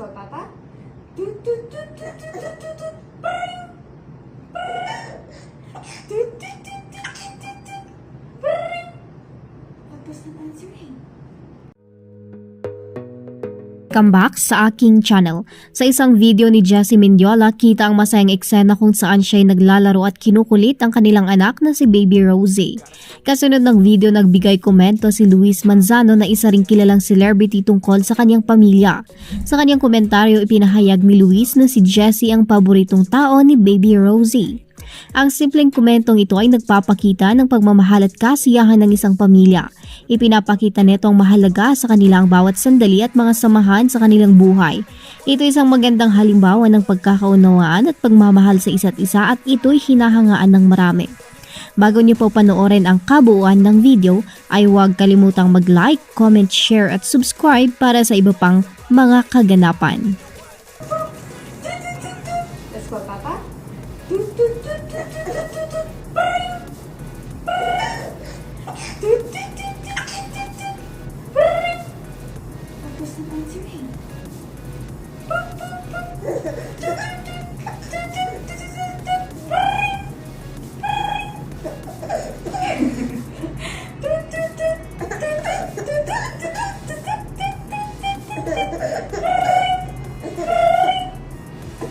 go, Papa. Toot, toot, toot, toot, toot, toot. Welcome back sa aking channel. Sa isang video ni Jessie Mendiola, kita ang masayang eksena kung saan siya ay naglalaro at kinukulit ang kanilang anak na si Baby Rosie. Kasunod ng video, nagbigay komento si Luis Manzano na isa ring kilalang celebrity tungkol sa kanyang pamilya. Sa kanyang komentaryo, ipinahayag ni Luis na si Jessie ang paboritong tao ni Baby Rosie. Ang simpleng komentong ito ay nagpapakita ng pagmamahal at kasiyahan ng isang pamilya. Ipinapakita nito ang mahalaga sa kanilang bawat sandali at mga samahan sa kanilang buhay. Ito isang magandang halimbawa ng pagkakaunawaan at pagmamahal sa isa't isa at ito'y hinahangaan ng marami. Bago niyo po panoorin ang kabuuan ng video, ay huwag kalimutang mag-like, comment, share at subscribe para sa iba pang mga kaganapan. Let's go, Papa.